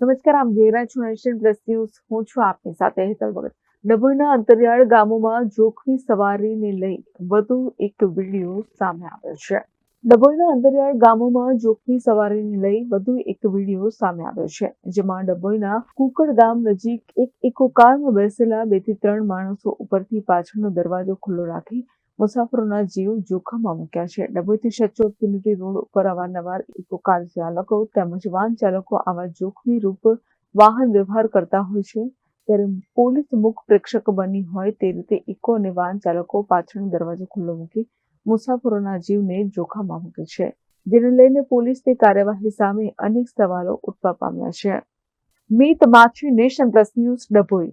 નમસ્કાર, આમ જોઈ છું નેશન પ્લસ ન્યૂઝ હું છું આપની સાથે હેતલ ભગત. ડભોઈના અંતરિયાળ ગામોમાં જોખમી સવારીને લઈ વધુ એક વીડિયો સામે આવ્યો છે. ડભોઈના અંતરિયાળ ગામોમાં જોખમી સવારીને લઈ વધુ એક વીડિયો સામે આવ્યો છે, જેમાં ડભોઈના કુકડ ગામ નજીક એક ઇકો કારમાં બેસેલા બેથી ત્રણ માણસો ઉપરથી પાછળનો દરવાજો ખુલ્લો રાખી મુસાફરોના જીવ જોખમમાં મૂક્યા છે. ડભોઈથી સચોટ યુનિટી રોડ ઉપર અવારનવાર ઇકો કાર ચાલકો તેમજ વાહન ચાલકો આવા જોખમી રૂપ વાહન વ્યવહાર કરતા હોય છે. ત્યારે પોલીસ મુખ પ્રેક્ષક બની હોય તે રીતે ઇકો અને વાહન ચાલકો પાછળનો દરવાજો ખુલ્લો મૂકી મુસાફરોના જીવને જોખમમાં મૂકે છે. જેને લઈને પોલીસની કાર્યવાહી સામે અનેક સવાલો ઉઠવા પામ્યા છે. Meet Machhi nation plus news Dabhoi.